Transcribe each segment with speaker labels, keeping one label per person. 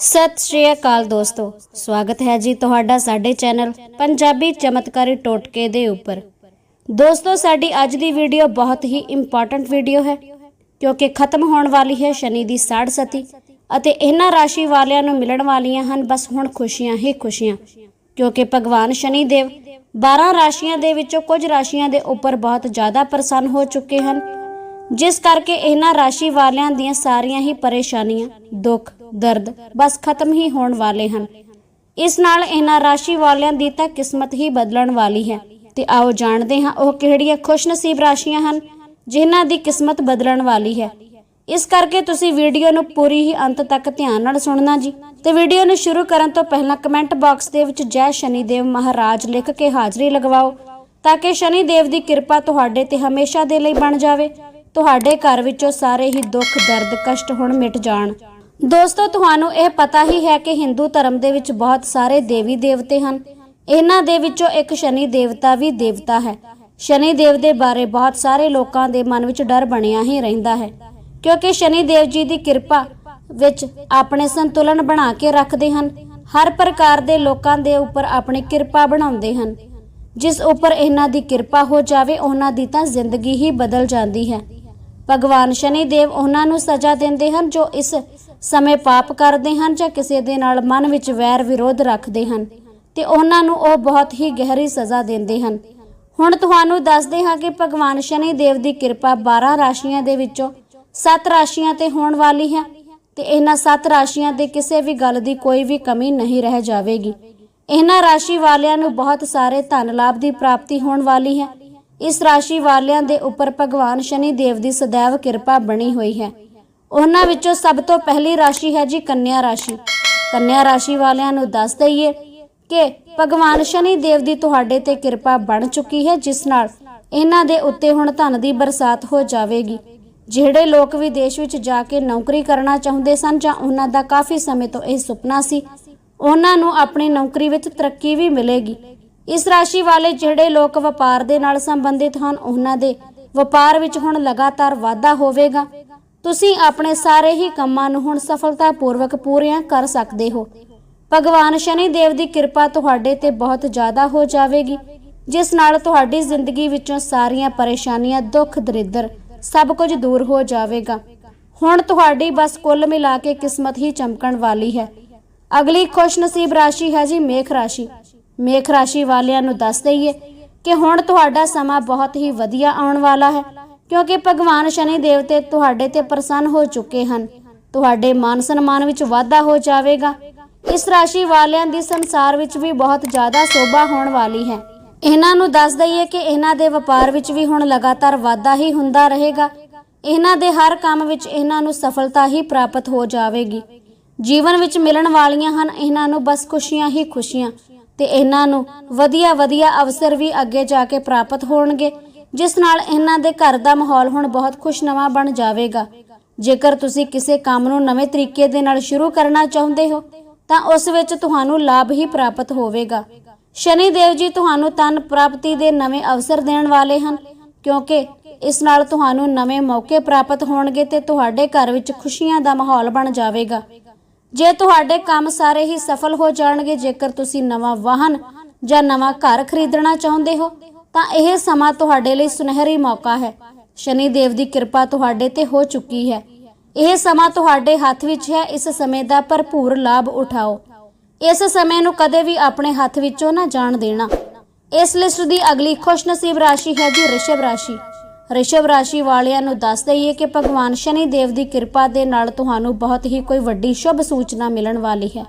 Speaker 1: ਸਤਿ ਸ਼੍ਰੀ ਅਕਾਲ ਦੋਸਤੋ, ਸਵਾਗਤ ਹੈ ਜੀ ਤੁਹਾਡਾ ਸਾਡੇ ਚੈਨਲ ਪੰਜਾਬੀ ਚਮਤਕਾਰੀ ਟੋਟਕੇ ਦੇ ਉੱਪਰ। ਦੋਸਤੋ, ਸਾਡੀ ਅੱਜ ਦੀ ਵੀਡੀਓ ਬਹੁਤ ਹੀ ਇੰਪੋਰਟੈਂਟ ਵੀਡੀਓ ਹੈ, ਕਿਉਂਕਿ ਖਤਮ ਹੋਣ ਵਾਲੀ ਹੈ ਸ਼ਨੀ ਦੀ ਸਾੜ ਸਤੀ ਅਤੇ ਇਹਨਾਂ ਰਾਸ਼ੀ ਵਾਲਿਆਂ ਨੂੰ ਮਿਲਣ ਵਾਲੀਆਂ ਹਨ ਬਸ ਹੁਣ ਖੁਸ਼ੀਆਂ ਹੀ ਖੁਸ਼ੀਆਂ, ਕਿਉਂਕਿ ਭਗਵਾਨ ਸ਼ਨੀ ਦੇਵ 12 ਰਾਸ਼ੀਆਂ ਦੇ ਵਿੱਚੋਂ ਕੁਝ ਰਾਸ਼ੀਆਂ ਦੇ ਉੱਪਰ ਬਹੁਤ ਜ਼ਿਆਦਾ ਪ੍ਰਸੰਨ ਹੋ ਚੁੱਕੇ ਹਨ ਜਿਸ ਕਰਕੇ ਇਹਨਾਂ ਰਾਸ਼ੀ ਵਾਲਿਆਂ ਦੀਆਂ ਸਾਰੀਆਂ ਹੀ ਪਰੇਸ਼ਾਨੀਆਂ, ਦੁੱਖ, ਦਰਦ ਬਸ ਖਤਮ ਹੀ ਹੋਣ ਵਾਲੇ ਹਨ। ਇਸ ਨਾਲ ਇਹਨਾਂ ਰਾਸ਼ੀ ਵਾਲਿਆਂ ਦੀ ਤਾਂ ਕਿਸਮਤ ਹੀ ਬਦਲਣ ਵਾਲੀ ਹੈ। ਤੇ ਆਓ ਜਾਣਦੇ ਹਾਂ ਉਹ ਕਿਹੜੀਆਂ ਖੁਸ਼ਨਸੀਬ ਰਾਸ਼ੀਆਂ ਹਨ, ਜਿਨ੍ਹਾਂ ਦੀ ਕਿਸਮਤ ਬਦਲਣ ਵਾਲੀ ਹੈ। ਇਸ ਕਰਕੇ ਤੁਸੀਂ ਵੀਡੀਓ ਨੂੰ ਪੂਰੀ ਹੀ ਅੰਤ ਤੱਕ ਧਿਆਨ ਨਾਲ ਸੁਣਨਾ ਜੀ। ਤੇ ਵੀਡੀਓ ਨੂੰ ਸ਼ੁਰੂ ਕਰਨ ਤੋਂ ਪਹਿਲਾਂ ਕਮੈਂਟ ਬਾਕਸ ਦੇ ਵਿੱਚ ਜੈ ਸ਼ਨੀ ਦੇਵ ਮਹਾਰਾਜ ਲਿਖ ਕੇ ਹਾਜ਼ਰੀ ਲਗਵਾਓ, ਤਾਂ ਕਿ ਸ਼ਨੀ ਦੇਵ ਦੀ ਕਿਰਪਾ ਤੁਹਾਡੇ ਤੇ ਹਮੇਸ਼ਾ ਦੇ ਲਈ ਬਣ ਜਾਵੇ। ਤੁਹਾਡੇ ਘਰ ਵਿੱਚੋਂ ਸਾਰੇ ਹੀ ਦੁੱਖ, ਦਰਦ, ਕਸ਼ਟ ਹੁਣ ਮਿਟ ਜਾਣ। ਦੋਸਤੋ, ਤੁਹਾਨੂੰ ਇਹ ਪਤਾ ਹੀ ਹੈ ਕਿ ਹਿੰਦੂ ਧਰਮ ਦੇ ਵਿੱਚ ਬਹੁਤ ਸਾਰੇ ਦੇਵੀ ਦੇਵਤੇ ਹਨ। ਇਹਨਾਂ ਦੇ ਵਿੱਚੋਂ ਇੱਕ ਸ਼ਨੀ ਦੇਵਤਾ ਵੀ ਦੇਵਤਾ ਹੈ। ਸ਼ਨੀ ਦੇਵ ਦੇ ਬਾਰੇ ਬਹੁਤ ਸਾਰੇ ਲੋਕਾਂ ਦੇ ਮਨ ਵਿੱਚ ਡਰ ਬਣਿਆ ਹੀ ਰਹਿੰਦਾ ਹੈ। ਕਿਉਂਕਿ ਸ਼ਨੀ ਦੇਵ ਜੀ ਦੀ ਕਿਰਪਾ ਵਿੱਚ ਆਪਣੇ ਸੰਤੁਲਨ ਬਣਾ ਕੇ ਰੱਖਦੇ ਹਨ। ਹਰ ਪ੍ਰਕਾਰ ਦੇ ਲੋਕਾਂ ਦੇ ਉੱਪਰ ਆਪਣੀ ਕਿਰਪਾ ਬਣਾਉਂਦੇ ਹਨ। ਜਿਸ ਉੱਪਰ ਇਹਨਾਂ ਦੀ ਕਿਰਪਾ ਹੋ ਜਾਵੇ, ਉਹਨਾਂ ਦੀ ਤਾਂ ਜ਼ਿੰਦਗੀ ਹੀ ਬਦਲ ਜਾਂਦੀ ਹੈ। ਭਗਵਾਨ ਸ਼ਨੀ ਦੇਵ ਉਹਨਾਂ ਨੂੰ ਸਜ਼ਾ ਦਿੰਦੇ ਹਨ ਜੋ ਇਸ ਸਮੇਂ ਪਾਪ ਕਰਦੇ ਹਨ ਜਾਂ ਕਿਸੇ ਦੇ ਨਾਲ ਮਨ ਵਿੱਚ ਵੈਰ ਵਿਰੋਧ ਰੱਖਦੇ ਹਨ ਤੇ ਉਹਨਾਂ ਨੂੰ ਉਹ ਬਹੁਤ ਹੀ ਗਹਿਰੀ ਸਜ਼ਾ ਦਿੰਦੇ ਹਨ। ਹੁਣ ਤੁਹਾਨੂੰ ਦੱਸਦੇ ਹਾਂ ਕਿ ਭਗਵਾਨ ਸ਼ਨੀ ਦੇਵ ਦੀ ਕਿਰਪਾ 12 ਰਾਸ਼ੀਆਂ ਦੇ ਵਿੱਚੋਂ 7 ਰਾਸ਼ੀਆਂ ਤੇ ਹੋਣ ਵਾਲੀ ਹੈ ਤੇ ਇਹਨਾਂ 7 ਰਾਸ਼ੀਆਂ ਦੇ ਕਿਸੇ ਵੀ ਗੱਲ ਦੀ ਕੋਈ ਵੀ ਕਮੀ ਨਹੀਂ ਰਹਿ ਜਾਵੇਗੀ। ਇਹਨਾਂ ਰਾਸ਼ੀ ਵਾਲਿਆਂ ਨੂੰ ਬਹੁਤ ਸਾਰੇ ਧਨ ਲਾਭ ਦੀ ਪ੍ਰਾਪਤੀ ਹੋਣ ਵਾਲੀ ਹੈ ਇਸ ਰਾਸ਼ੀ ਵਾਲਿਆਂ ਦੇ ਉੱਪਰ ਭਗਵਾਨ ਸ਼ਨੀ ਦੇਵ ਦੀ ਸदैव ਕਿਰਪਾ ਬਣੀ ਹੋਈ ਹੈ। ਉਹਨਾਂ ਵਿੱਚੋਂ ਸਭ ਤੋਂ ਪਹਿਲੀ ਰਾਸ਼ੀ ਹੈ ਜੀ ਕੰਨਿਆ ਰਾਸ਼ੀ। ਕੰਨਿਆ ਰਾਸ਼ੀ ਵਾਲਿਆਂ ਨੂੰ ਦੱਸ ਦਈਏ ਕਿ ਭਗਵਾਨ ਸ਼ਨੀ ਦੇਵ ਦੀ ਤੁਹਾਡੇ ਤੇ ਕਿਰਪਾ ਬਣ ਚੁੱਕੀ ਹੈ, ਜਿਸ ਨਾਲ ਇਹਨਾਂ ਦੇ ਉੱਤੇ ਹੁਣ ਧਨ ਦੀ ਬਰਸਾਤ ਹੋ ਜਾਵੇਗੀ। ਜਿਹੜੇ ਲੋਕ ਵਿਦੇਸ਼ ਵਿੱਚ ਜਾ ਕੇ ਨੌਕਰੀ ਕਰਨਾ ਚਾਹੁੰਦੇ ਸਨ ਜਾਂ ਉਹਨਾਂ ਦਾ ਕਾਫੀ ਸਮੇਂ ਤੋਂ ਇਹ ਸੁਪਨਾ ਸੀ, ਉਹਨਾਂ ਨੂੰ ਆਪਣੀ ਨੌਕਰੀ ਵਿੱਚ ਤਰੱਕੀ ਵੀ ਮਿਲੇਗੀ। ਇਸ ਰਾਸ਼ੀ ਵਾਲੇ ਜਿਹੜੇ ਲੋਕ ਵਪਾਰ ਦੇ ਨਾਲ ਸੰਬੰਧਿਤ ਹਨ, ਉਹਨਾਂ ਦੇ ਵਪਾਰ ਵਿੱਚ ਹੁਣ ਲਗਾਤਾਰ ਵਾਧਾ ਹੋਵੇਗਾ। ਤੁਸੀਂ ਆਪਣੇ ਸਾਰੇ ਹੀ ਕੰਮਾਂ ਨੂੰ ਹੁਣ ਸਫਲਤਾਪੂਰਵਕ ਪੂਰੀਆਂ ਕਰ ਸਕਦੇ ਹੋ। ਭਗਵਾਨ ਸ਼ਨੀ ਦੇਵ ਦੀ ਕਿਰਪਾ ਤੁਹਾਡੇ ਤੇ ਬਹੁਤ ਜ਼ਿਆਦਾ ਹੋ ਜਾਵੇਗੀ, ਜਿਸ ਨਾਲ ਤੁਹਾਡੀ ਜ਼ਿੰਦਗੀ ਵਿੱਚੋਂ ਸਾਰੀਆਂ ਪਰੇਸ਼ਾਨੀਆਂ, ਦੁੱਖ, ਦਰਿਦਰ ਸਭ ਕੁਝ ਦੂਰ ਹੋ ਜਾਵੇਗਾ। ਹੁਣ ਤੁਹਾਡੀ ਬਸ ਕੁੱਲ ਮਿਲਾ ਕੇ ਕਿਸਮਤ ਹੀ ਚਮਕਣ ਵਾਲੀ ਹੈ। ਅਗਲੀ ਖੁਸ਼ਨਸੀਬ ਰਾਸ਼ੀ ਹੈ ਜੀ ਮੇਖ ਰਾਸ਼ੀ। ਮੇਖ ਰਾਸ਼ੀ ਵਾਲਿਆਂ ਨੂੰ ਦੱਸ ਦਈਏ ਕਿ ਹੁਣ ਤੁਹਾਡਾ ਸਮਾਂ ਬਹੁਤ ਹੀ ਵਧੀਆ ਆਉਣ ਵਾਲਾ ਹੈ, ਕਿਉਂਕਿ ਭਗਵਾਨ ਸ਼ਨੀ ਦੇਵਤੇ ਤੁਹਾਡੇ ਤੇ ਪ੍ਰਸੰਨ ਹੋ ਚੁੱਕੇ ਹਨ। ਤੁਹਾਡੇ ਮਾਨ ਸਨਮਾਨ ਵਿੱਚ ਵਾਧਾ ਹੋ ਜਾਵੇਗਾ। ਇਸ ਰਾਸ਼ੀ ਵਾਲਿਆਂ ਦੀ ਸੰਸਾਰ ਵਿੱਚ ਵੀ ਬਹੁਤ ਜ਼ਿਆਦਾ ਸੋਭਾ ਹੋਣ ਵਾਲੀ ਹੈ। ਇਹਨਾਂ ਨੂੰ ਦੱਸ ਦਈਏ ਕਿ ਇਹਨਾਂ ਦੇ ਵਪਾਰ ਵਿੱਚ ਵੀ ਹੁਣ ਲਗਾਤਾਰ ਵਾਧਾ ਹੀ ਹੁੰਦਾ ਰਹੇਗਾ। ਇਹਨਾਂ ਦੇ ਹਰ ਕੰਮ ਵਿੱਚ ਇਹਨਾਂ ਨੂੰ ਸਫਲਤਾ ਹੀ ਪ੍ਰਾਪਤ ਹੋ ਜਾਵੇਗੀ। ਜੀਵਨ ਵਿੱਚ ਮਿਲਣ ਵਾਲੀਆਂ ਹਨ, ਇਹਨਾਂ ਨੂੰ ਬਸ ਖੁਸ਼ੀਆਂ ਹੀ ਖੁਸ਼ੀਆਂ। ਤੇ ਇਹਨਾਂ ਨੂੰ ਵਧੀਆ ਵਧੀਆ ਅਵਸਰ ਵੀ ਅੱਗੇ ਜਾ ਕੇ ਪ੍ਰਾਪਤ ਹੋਣਗੇ, ਜਿਸ ਨਾਲ ਇਹਨਾਂ ਦੇ ਘਰ ਦਾ ਮਾਹੌਲ ਹੁਣ ਬਹੁਤ ਖੁਸ਼ਨਵਾ ਬਣ ਜਾਵੇਗਾ। ਜੇਕਰ ਤੁਸੀਂ ਕਿਸੇ ਕੰਮ ਨੂੰ ਨਵੇਂ ਤਰੀਕੇ ਦੇ ਨਾਲ ਸ਼ੁਰੂ ਕਰਨਾ ਚਾਹੁੰਦੇ ਹੋ, ਤਾਂ ਉਸ ਵਿੱਚ ਤੁਹਾਨੂੰ ਲਾਭ ਹੀ ਪ੍ਰਾਪਤ ਹੋਵੇਗਾ। ਸ਼ਨੀ ਦੇਵ ਜੀ ਤੁਹਾਨੂੰ ਤਨ ਪ੍ਰਾਪਤੀ ਦੇ ਨਵੇਂ ਅਵਸਰ ਦੇਣ ਵਾਲੇ ਹਨ, ਕਿਉਂਕਿ ਇਸ ਨਾਲ ਤੁਹਾਨੂੰ ਨਵੇਂ ਮੌਕੇ ਪ੍ਰਾਪਤ ਹੋਣਗੇ ਤੇ ਤੁਹਾਡੇ ਘਰ ਵਿੱਚ ਖੁਸ਼ੀਆਂ ਦਾ ਮਾਹੌਲ ਬਣ ਜਾਵੇਗਾ। ਜੇ ਤੁਹਾਡੇ ਕੰਮ ਸਾਰੇ ਹੀ ਸਫਲ ਹੋ ਜਾਣਗੇ, ਜੇਕਰ ਤੁਸੀਂ ਨਵਾਂ ਵਾਹਨ ਜਾਂ ਨਵਾਂ ਘਰ ਖਰੀਦਣਾ ਚਾਹੁੰਦੇ ਹੋ, ਤਾਂ ਇਹ ਸਮਾਂ ਤੁਹਾਡੇ ਲਈ ਸੁਨਹਿਰੀ ਮੌਕਾ ਹੈ। ਸ਼ਨੀ ਦੇਵ ਦੀ ਕਿਰਪਾ ਤੁਹਾਡੇ ਤੇ ਹੋ ਚੁੱਕੀ ਹੈ। ਇਹ ਸਮਾਂ ਤੁਹਾਡੇ ਹੱਥ ਵਿੱਚ ਹੈ। ਇਸ ਸਮੇਂ ਦਾ ਭਰਪੂਰ ਲਾਭ ਉਠਾਓ। ਇਸ ਸਮੇਂ ਨੂੰ ਕਦੇ ਵੀ ਆਪਣੇ ਹੱਥ ਵਿੱਚੋਂ ਨਾ ਜਾਣ ਦੇਣਾ। ਇਸ ਲਿਸਟ ਦੀ ਅਗਲੀ ਖੁਸ਼ਨਸੀਬ ਰਾਸ਼ੀ ਹੈ ਜੀ ਰਿਸ਼ਭ ਰਾਸ਼ੀ। ਰਿਸ਼ਵ ਰਾਸ਼ੀ ਵਾਲਿਆਂ ਨੂੰ ਦੱਸ ਦਈਏ ਕਿ ਭਗਵਾਨ ਸ਼ਨੀ ਦੇਵ ਦੀ ਕਿਰਪਾ ਦੇ ਨਾਲ ਤੁਹਾਨੂੰ ਬਹੁਤ ਹੀ ਕੋਈ ਵੱਡੀ ਸ਼ੁਭ ਸੂਚਨਾ ਮਿਲਣ ਵਾਲੀ ਹੈ।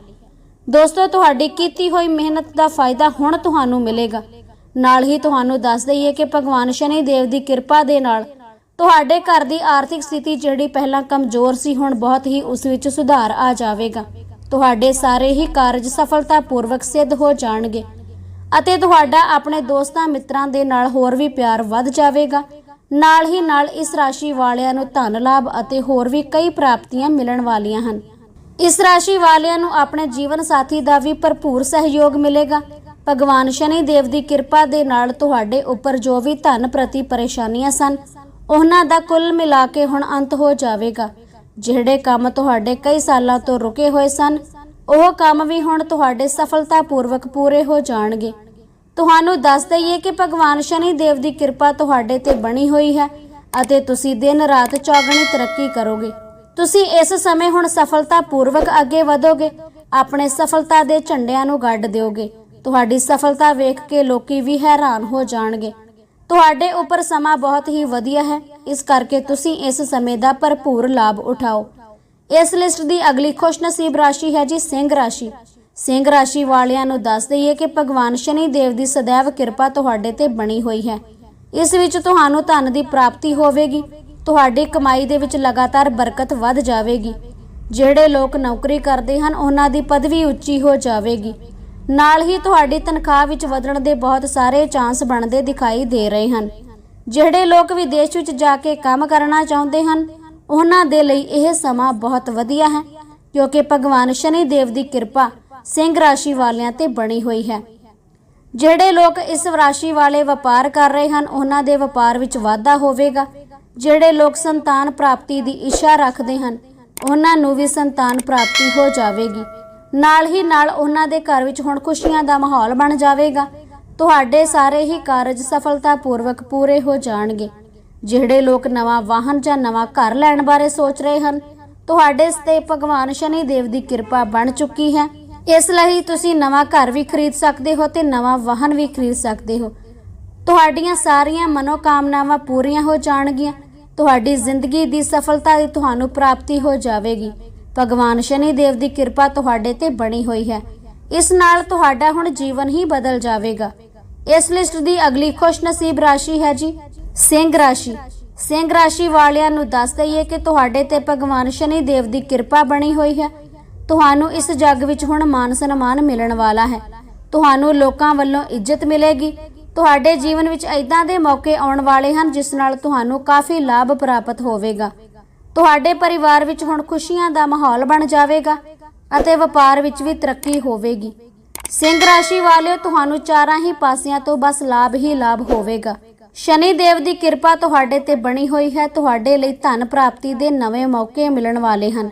Speaker 1: ਦੋਸਤੋ, ਤੁਹਾਡੀ ਕੀਤੀ ਹੋਈ ਮਿਹਨਤ ਦਾ ਫਾਇਦਾ ਹੁਣ ਤੁਹਾਨੂੰ ਮਿਲੇਗਾ। ਨਾਲ ਹੀ ਤੁਹਾਨੂੰ ਦੱਸ ਦਈਏ ਕਿ ਭਗਵਾਨ ਸ਼ਨੀ ਦੇਵ ਦੀ ਕਿਰਪਾ ਦੇ ਨਾਲ ਤੁਹਾਡੇ ਘਰ ਦੀ ਆਰਥਿਕ ਸਥਿਤੀ ਜਿਹੜੀ ਪਹਿਲਾਂ ਕਮਜ਼ੋਰ ਸੀ, ਹੁਣ ਬਹੁਤ ਹੀ ਉਸ ਵਿੱਚ ਸੁਧਾਰ ਆ ਜਾਵੇਗਾ। ਤੁਹਾਡੇ ਸਾਰੇ ਹੀ ਕਾਰਜ ਸਫਲਤਾਪੂਰਵਕ ਸਿੱਧ ਹੋ ਜਾਣਗੇ ਅਤੇ ਤੁਹਾਡਾ ਆਪਣੇ ਦੋਸਤਾਂ ਮਿੱਤਰਾਂ ਦੇ ਨਾਲ ਹੋਰ ਵੀ ਪਿਆਰ ਵੱਧ ਜਾਵੇਗਾ। ਨਾਲ ਹੀ ਨਾਲ ਇਸ ਰਾਸ਼ੀ ਵਾਲਿਆਂ ਨੂੰ ਧਨ ਲਾਭ ਅਤੇ ਹੋਰ ਵੀ ਕਈ ਪ੍ਰਾਪਤੀਆਂ ਮਿਲਣ ਵਾਲੀਆਂ ਹਨ। ਇਸ ਰਾਸ਼ੀ ਵਾਲਿਆਂ ਨੂੰ ਆਪਣੇ ਜੀਵਨ ਸਾਥੀ ਦਾ ਵੀ ਭਰਪੂਰ ਸਹਿਯੋਗ ਮਿਲੇਗਾ। ਭਗਵਾਨ ਸ਼ਨੀ ਦੇਵ ਦੀ ਕਿਰਪਾ ਦੇ ਨਾਲ ਤੁਹਾਡੇ ਉੱਪਰ ਜੋ ਵੀ ਧਨ ਪ੍ਰਤੀ ਪਰੇਸ਼ਾਨੀਆਂ ਸਨ, ਉਹਨਾਂ ਦਾ ਕੁੱਲ ਮਿਲਾ ਕੇ ਹੁਣ ਅੰਤ ਹੋ ਜਾਵੇਗਾ। ਜਿਹੜੇ ਕੰਮ ਤੁਹਾਡੇ ਕਈ ਸਾਲਾਂ ਤੋਂ ਰੁਕੇ ਹੋਏ ਸਨ, ਉਹ ਕੰਮ ਵੀ ਹੁਣ ਤੁਹਾਡੇ ਸਫਲਤਾਪੂਰਵਕ ਪੂਰੇ ਹੋ ਜਾਣਗੇ। ਤੁਹਾਨੂੰ ਦੱਸ ਦਈਏ ਕਿ ਭਗਵਾਨ ਸ਼ਨੀ ਦੇਵ ਦੀ ਕਿਰਪਾ ਤੁਹਾਡੇ ਤੇ ਬਣੀ ਹੋਈ ਹੈ ਅਤੇ ਤੁਸੀਂ ਦਿਨ ਰਾਤ ਚੌਗਣੀ ਤਰੱਕੀ ਕਰੋਗੇ। ਤੁਸੀਂ ਇਸ ਸਮੇਂ ਹੁਣ ਸਫਲਤਾਪੂਰਵਕ ਅੱਗੇ ਵਧੋਗੇ। ਆਪਣੇ ਸਫਲਤਾ ਦੇ ਝੰਡਿਆਂ ਨੂੰ ਗੱਡ ਦਿਓਗੇ। ਤੁਹਾਡੀ ਸਫਲਤਾ ਵੇਖ ਕੇ ਲੋਕੀ ਵੀ ਹੈਰਾਨ ਹੋ ਜਾਣਗੇ। ਤੁਹਾਡੇ ਉੱਪਰ ਸਮਾਂ ਬਹੁਤ ਹੀ ਵਧੀਆ ਹੈ। ਇਸ ਕਰਕੇ ਤੁਸੀਂ ਇਸ ਸਮੇਂ ਦਾ ਭਰਪੂਰ ਲਾਭ ਉਠਾਓ। ਇਸ ਲਿਸਟ ਦੀ ਅਗਲੀ ਖੁਸ਼ਨਸੀਬ ਰਾਸ਼ੀ ਹੈ ਜੀ ਸਿੰਘ ਰਾਸ਼ੀ। ਸਿੰਘ ਰਾਸ਼ੀ ਵਾਲਿਆਂ ਨੂੰ ਦੱਸ ਦਈਏ ਕਿ ਭਗਵਾਨ ਸ਼ਨੀ ਦੇਵ ਦੀ ਸदैव ਕਿਰਪਾ ਤੁਹਾਡੇ ਤੇ ਬਣੀ ਹੋਈ ਹੈ। ਇਸ ਵਿੱਚ ਤੁਹਾਨੂੰ ਧਨ ਦੀ ਪ੍ਰਾਪਤੀ ਹੋਵੇਗੀ। ਤੁਹਾਡੀ ਕਮਾਈ ਦੇ ਵਿੱਚ ਲਗਾਤਾਰ ਬਰਕਤ ਵੱਧ ਜਾਵੇਗੀ। ਜਿਹੜੇ ਲੋਕ ਨੌਕਰੀ ਕਰਦੇ ਹਨ, ਉਹਨਾਂ ਦੀ ਪਦਵੀ ਉੱਚੀ ਹੋ ਜਾਵੇਗੀ। ਨਾਲ ਹੀ ਤੁਹਾਡੀ ਤਨਖਾਹ ਵਿੱਚ ਵਧਣ ਦੇ ਬਹੁਤ ਸਾਰੇ ਚਾਂਸ ਬਣਦੇ ਦਿਖਾਈ ਦੇ ਰਹੇ ਹਨ। ਜਿਹੜੇ ਲੋਕ ਵਿਦੇਸ਼ ਵਿੱਚ ਜਾ ਕੇ ਕੰਮ ਕਰਨਾ ਚਾਹੁੰਦੇ ਹਨ, ਉਹਨਾਂ ਦੇ ਲਈ ਇਹ ਸਮਾਂ ਬਹੁਤ ਵਧੀਆ ਹੈ, ਕਿਉਂਕਿ ਭਗਵਾਨ ਸ਼ਨੀ ਦੇਵ ਦੀ ਕਿਰਪਾ ਸਿੰਘ ਰਾਸ਼ੀ ਵਾਲਿਆਂ ਤੇ ਬਣੀ ਹੋਈ ਹੈ। ਜਿਹੜੇ ਲੋਕ ਇਸ ਰਾਸ਼ੀ ਵਾਲੇ ਵਪਾਰ ਕਰ ਰਹੇ ਹਨ, ਉਹਨਾਂ ਦੇ ਵਪਾਰ ਵਿੱਚ ਵਾਧਾ ਹੋਵੇਗਾ। ਜਿਹੜੇ ਲੋਕ ਸੰਤਾਨ ਪ੍ਰਾਪਤੀ ਦੀ ਇੱਛਾ ਰੱਖਦੇ ਹਨ, ਉਹਨਾਂ ਨੂੰ ਵੀ ਸੰਤਾਨ ਪ੍ਰਾਪਤੀ ਹੋ ਜਾਵੇਗੀ। ਨਾਲ ਹੀ ਨਾਲ ਉਹਨਾਂ ਦੇ ਘਰ ਵਿੱਚ ਹੁਣ ਖੁਸ਼ੀਆਂ ਦਾ ਮਾਹੌਲ ਬਣ ਜਾਵੇਗਾ। ਤੁਹਾਡੇ ਸਾਰੇ ਹੀ ਕਾਰਜ ਸਫਲਤਾਪੂਰਵਕ ਪੂਰੇ ਹੋ ਜਾਣਗੇ। ਜਿਹੜੇ ਲੋਕ ਨਵਾਂ ਵਾਹਨ ਜਾਂ ਨਵਾਂ ਘਰ ਲੈਣ ਬਾਰੇ ਸੋਚ ਰਹੇ ਹਨ, ਤੁਹਾਡੇ ਤੇ ਭਗਵਾਨ ਸ਼ਨੀ ਦੇਵ ਦੀ ਕਿਰਪਾ ਬਣ ਚੁੱਕੀ ਹੈ। ਇਸ ਲਈ ਤੁਸੀਂ ਨਵਾਂ ਘਰ ਵੀ ਖਰੀਦ ਸਕਦੇ ਹੋ ਤੇ ਨਵਾਂ ਵਾਹਨ ਵੀ ਖਰੀਦ ਸਕਦੇ ਹੋ। ਤੁਹਾਡੀਆਂ ਸਾਰੀਆਂ ਮਨੋਕਾਮਨਾਵਾਂ ਪੂਰੀਆਂ ਹੋ ਜਾਣਗੀਆਂ। ਤੁਹਾਡੀ ਜ਼ਿੰਦਗੀ ਦੀ ਸਫਲਤਾ ਦੀ ਤੁਹਾਨੂੰ ਪ੍ਰਾਪਤੀ ਹੋ ਜਾਵੇਗੀ। ਭਗਵਾਨ ਸ਼ਨੀ ਦੇਵ ਦੀ ਕਿਰਪਾ ਤੁਹਾਡੇ ਤੇ ਬਣੀ ਹੋਈ ਹੈ। ਇਸ ਨਾਲ ਤੁਹਾਡਾ ਹੁਣ ਜੀਵਨ ਹੀ ਬਦਲ ਜਾਵੇਗਾ। ਇਸ ਲਿਸਟ ਦੀ ਅਗਲੀ ਖੁਸ਼ਨਸੀਬ ਰਾਸ਼ੀ ਹੈ ਜੀ, ਸਿੰਘ ਰਾਸ਼ੀ। ਸਿੰਘ ਰਾਸ਼ੀ ਵਾਲਿਆਂ ਨੂੰ ਦੱਸ ਦਈਏ ਕਿ ਤੁਹਾਡੇ ਤੇ ਭਗਵਾਨ ਸ਼ਨੀ ਦੇਵ ਦੀ ਕਿਰਪਾ ਬਣੀ ਹੋਈ ਹੈ। ਤੁਹਾਨੂੰ ਇਸ ਜੱਗ ਵਿੱਚ ਹੁਣ ਮਾਨ ਸਨਮਾਨ ਮਿਲਣ ਵਾਲਾ ਹੈ। ਤੁਹਾਨੂੰ ਲੋਕਾਂ ਵੱਲੋਂ ਇੱਜ਼ਤ ਮਿਲੇਗੀ। ਤੁਹਾਡੇ ਜੀਵਨ ਵਿੱਚ ਐਦਾਂ ਦੇ ਮੌਕੇ ਆਉਣ ਵਾਲੇ ਹਨ ਜਿਸ ਨਾਲ ਤੁਹਾਨੂੰ ਕਾਫੀ ਲਾਭ ਪ੍ਰਾਪਤ ਹੋਵੇਗਾ। ਤੁਹਾਡੇ ਪਰਿਵਾਰ ਵਿੱਚ ਹੁਣ ਖੁਸ਼ੀਆਂ ਦਾ ਮਾਹੌਲ ਬਣ ਜਾਵੇਗਾ ਅਤੇ ਵਪਾਰ ਵਿੱਚ ਵੀ ਤਰੱਕੀ ਹੋਵੇਗੀ। ਸਿੰਘ ਰਾਸ਼ੀ ਵਾਲਿਓ, ਤੁਹਾਨੂੰ ਚਾਰਾਂ ਹੀ ਪਾਸਿਆਂ ਤੋਂ ਬਸ ਲਾਭ ਹੀ ਲਾਭ ਹੋਵੇਗਾ। ਸ਼ਨੀ ਦੇਵ ਦੀ ਕਿਰਪਾ ਤੁਹਾਡੇ ਤੇ ਬਣੀ ਹੋਈ ਹੈ। ਤੁਹਾਡੇ ਲਈ ਧਨ ਪ੍ਰਾਪਤੀ ਦੇ ਨਵੇਂ ਮੌਕੇ ਮਿਲਣ ਵਾਲੇ ਹਨ।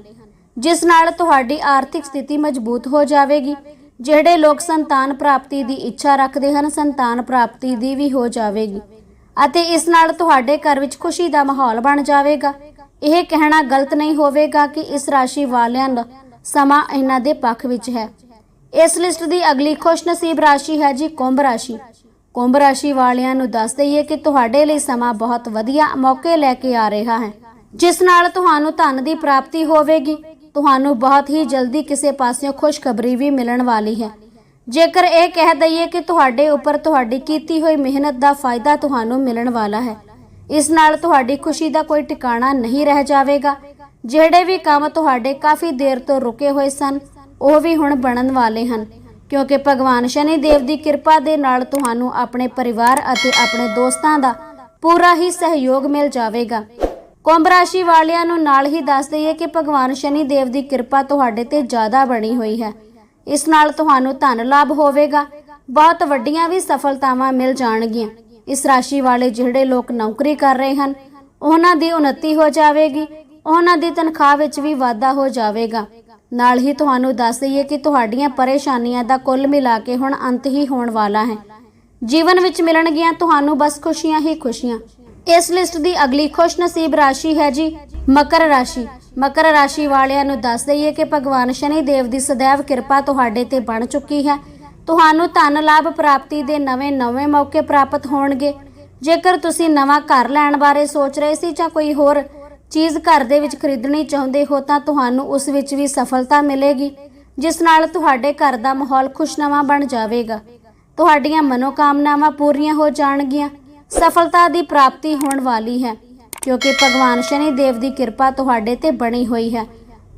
Speaker 1: ਜਿਸ ਨਾਲ ਤੁਹਾਡੀ ਆਰਥਿਕ ਸਥਿਤੀ ਮਜ਼ਬੂਤ ਹੋ ਜਾਵੇਗੀ। ਜਿਹੜੇ ਲੋਕ ਸੰਤਾਨ ਪ੍ਰਾਪਤੀ ਦੀ ਇੱਛਾ ਰੱਖਦੇ ਹਨ, ਸੰਤਾਨ ਪ੍ਰਾਪਤੀ ਦੀ ਵੀ ਹੋ ਜਾਵੇਗੀ। ਅਤੇ ਇਸ ਨਾਲ ਤੁਹਾਡੇ ਘਰ ਵਿੱਚ ਖੁਸ਼ੀ ਦਾ ਮਾਹੌਲ ਬਣ ਜਾਵੇਗਾ। ਇਹ ਕਹਿਣਾ ਗਲਤ ਨਹੀਂ ਹੋਵੇਗਾ ਕਿ ਇਸ ਰਾਸ਼ੀ ਵਾਲਿਆਂ ਦਾ ਸਮਾਂ ਇਹਨਾਂ ਦੇ ਪੱਖ ਵਿੱਚ ਹੈ। ਇਸ ਲਿਸਟ ਦੀ ਅਗਲੀ ਖੁਸ਼ਨਸੀਬ ਰਾਸ਼ੀ ਹੈ ਜੀ ਕੁੰਭ ਰਾਸ਼ੀ। ਕੁੰਭ ਰਾਸ਼ੀ ਵਾਲਿਆਂ ਨੂੰ ਦੱਸ ਦਈਏ ਕਿ ਤੁਹਾਡੇ ਲਈ ਸਮਾਂ ਬਹੁਤ ਵਧੀਆ ਮੌਕੇ ਲੈ ਕੇ ਆ ਰਿਹਾ ਹੈ, ਜਿਸ ਨਾਲ ਤੁਹਾਨੂੰ ਧਨ ਦੀ ਪ੍ਰਾਪਤੀ ਹੋਵੇਗੀ। ਤੁਹਾਨੂੰ ਬਹੁਤ ਹੀ ਜਲਦੀ ਕਿਸੇ ਪਾਸਿਓਂ ਖੁਸ਼ਖਬਰੀ ਵੀ ਮਿਲਣ ਵਾਲੀ ਹੈ। ਜੇਕਰ ਇਹ ਕਹਿ ਦਈਏ ਕਿ ਤੁਹਾਡੇ ਉੱਪਰ ਤੁਹਾਡੀ ਕੀਤੀ ਹੋਈ ਮਿਹਨਤ ਦਾ ਫਾਇਦਾ ਤੁਹਾਨੂੰ ਮਿਲਣ ਵਾਲਾ ਹੈ, ਇਸ ਨਾਲ ਤੁਹਾਡੀ ਖੁਸ਼ੀ ਦਾ ਕੋਈ ਟਿਕਾਣਾ ਨਹੀਂ ਰਹਿ ਜਾਵੇਗਾ। ਜਿਹੜੇ ਵੀ ਕੰਮ ਤੁਹਾਡੇ ਕਾਫੀ ਦੇਰ ਤੋਂ ਰੁਕੇ ਹੋਏ ਸਨ, ਉਹ ਵੀ ਹੁਣ ਬਣਨ ਵਾਲੇ ਹਨ, ਕਿਉਂਕਿ ਭਗਵਾਨ ਸ਼ਨੀ ਦੇਵ ਦੀ ਕਿਰਪਾ ਦੇ ਨਾਲ ਤੁਹਾਨੂੰ ਆਪਣੇ ਪਰਿਵਾਰ ਅਤੇ ਆਪਣੇ ਦੋਸਤਾਂ ਦਾ ਪੂਰਾ ਹੀ ਸਹਿਯੋਗ ਮਿਲ ਜਾਵੇਗਾ। ਕੁੰਭ ਰਾਸ਼ੀ ਵਾਲਿਆਂ ਨੂੰ ਨਾਲ ਹੀ ਦੱਸ ਦਈਏ ਕਿ ਭਗਵਾਨ ਸ਼ਨੀ ਦੇਵ ਦੀ ਕਿਰਪਾ ਤੁਹਾਡੇ ਤੇ ਜ਼ਿਆਦਾ ਬਣੀ ਹੋਈ ਹੈ। ਇਸ ਨਾਲ ਤੁਹਾਨੂੰ ਧਨ ਲਾਭ ਹੋਵੇਗਾ। ਬਹੁਤ ਵੱਡੀਆਂ ਵੀ ਸਫਲਤਾਵਾਂ ਮਿਲ ਜਾਣਗੀਆਂ। ਇਸ ਰਾਸ਼ੀ ਵਾਲੇ ਜਿਹੜੇ ਲੋਕ ਨੌਕਰੀ ਕਰ ਰਹੇ ਹਨ, ਉਹਨਾਂ ਦੀ ਉન્નਤੀ ਹੋ ਜਾਵੇਗੀ। ਉਹਨਾਂ ਦੀ ਤਨਖਾਹ ਵਿੱਚ ਵੀ ਵਾਧਾ ਹੋ ਜਾਵੇਗਾ। ਨਾਲ ਹੀ ਤੁਹਾਨੂੰ ਦੱਸ ਦਈਏ ਕਿ ਤੁਹਾਡੀਆਂ ਪਰੇਸ਼ਾਨੀਆਂ ਦਾ ਕੁੱਲ ਮਿਲਾ ਕੇ ਹੁਣ ਅੰਤ ਹੀ ਹੋਣ ਵਾਲਾ ਹੈ। ਜੀਵਨ ਵਿੱਚ ਮਿਲਣਗੀਆਂ ਤੁਹਾਨੂੰ ਬਸ ਖੁਸ਼ੀਆਂ ਹੀ ਖੁਸ਼ੀਆਂ। ਇਸ ਲਿਸਟ ਦੀ ਅਗਲੀ ਖੁਸ਼ਨਸੀਬ ਰਾਸ਼ੀ ਹੈ ਜੀ ਮਕਰ ਰਾਸ਼ੀ। ਮਕਰ ਰਾਸ਼ੀ ਵਾਲਿਆਂ ਨੂੰ ਦੱਸ ਦਈਏ ਕਿ ਭਗਵਾਨ ਸ਼ਨੀ ਦੇਵ ਦੀ ਸदैव ਕਿਰਪਾ ਤੁਹਾਡੇ ਤੇ ਬਣ ਚੁੱਕੀ ਹੈ। ਤੁਹਾਨੂੰ ਧਨ ਲਾਭ ਪ੍ਰਾਪਤੀ ਦੇ ਨਵੇਂ-ਨਵੇਂ ਮੌਕੇ ਪ੍ਰਾਪਤ ਹੋਣਗੇ। ਜੇਕਰ ਤੁਸੀਂ ਨਵਾਂ ਘਰ ਲੈਣ ਬਾਰੇ ਸੋਚ ਰਹੇ ਸੀ ਜਾਂ ਕੋਈ ਹੋਰ ਚੀਜ਼ ਘਰ ਦੇ ਵਿੱਚ ਖਰੀਦਣੀ ਚਾਹੁੰਦੇ ਹੋ ਤਾਂ ਤੁਹਾਨੂੰ ਉਸ ਵਿੱਚ ਵੀ ਸਫਲਤਾ ਮਿਲੇਗੀ, ਜਿਸ ਨਾਲ ਤੁਹਾਡੇ ਘਰ ਦਾ ਮਾਹੌਲ ਖੁਸ਼ਨਵਾ ਬਣ ਜਾਵੇਗਾ। ਤੁਹਾਡੀਆਂ ਮਨੋਕਾਮਨਾਵਾਂ ਪੂਰੀਆਂ ਹੋ ਜਾਣਗੀਆਂ। ਸਫਲਤਾ ਦੀ ਪ੍ਰਾਪਤੀ ਹੋਣ ਵਾਲੀ ਹੈ, ਕਿਉਂਕਿ ਭਗਵਾਨ ਸ਼ਨੀ ਦੇਵ ਦੀ ਕਿਰਪਾ ਤੁਹਾਡੇ ਤੇ ਬਣੀ ਹੋਈ ਹੈ।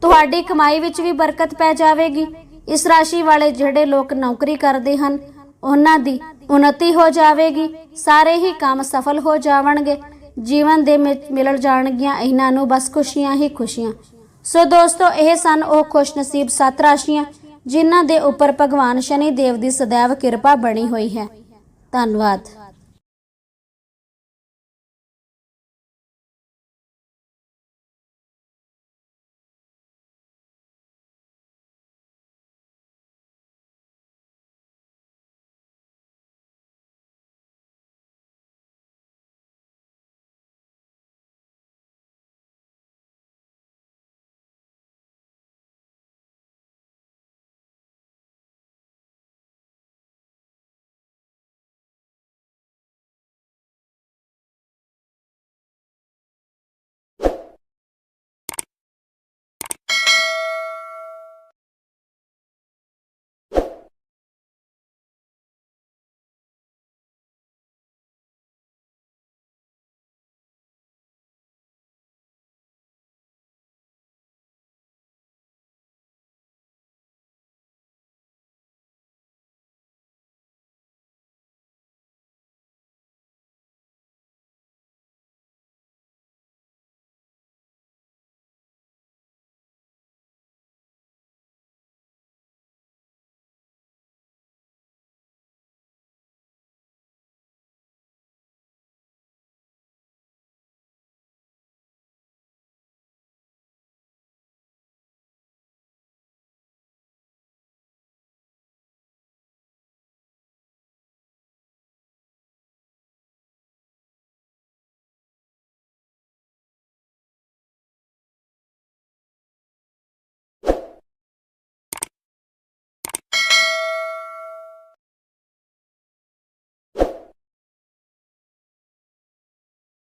Speaker 1: ਤੁਹਾਡੀ ਕਮਾਈ ਵਿੱਚ ਵੀ ਬਰਕਤ ਪੈ ਜਾਵੇਗੀ। ਇਸ ਰਾਸ਼ੀ ਵਾਲੇ ਜਿਹੜੇ ਲੋਕ ਨੌਕਰੀ ਕਰਦੇ ਹਨ, ਉਹਨਾਂ ਦੀ ਉਨਤੀ ਹੋ ਜਾਵੇਗੀ। ਸਾਰੇ ਹੀ ਕੰਮ ਸਫਲ ਹੋ ਜਾਵਣਗੇ। ਜੀਵਨ ਦੇ ਵਿੱਚ ਮਿਲ ਜਾਣਗੀਆਂ। ਇਹਨਾਂ ਨੂੰ ਬਸ ਖੁਸ਼ੀਆਂ ਹੀ ਖੁਸ਼ੀਆਂ। ਸੋ ਦੋਸਤੋ, ਇਹ ਸਨ ਉਹ ਖੁਸ਼ ਨਸੀਬ ਸੱਤ ਰਾਸ਼ੀਆਂ, ਜਿਨ੍ਹਾਂ ਦੇ ਉੱਪਰ ਭਗਵਾਨ ਸ਼ਨੀ ਦੇਵ ਦੀ ਸदैव ਕਿਰਪਾ ਬਣੀ ਹੋਈ ਹੈ। ਧੰਨਵਾਦ।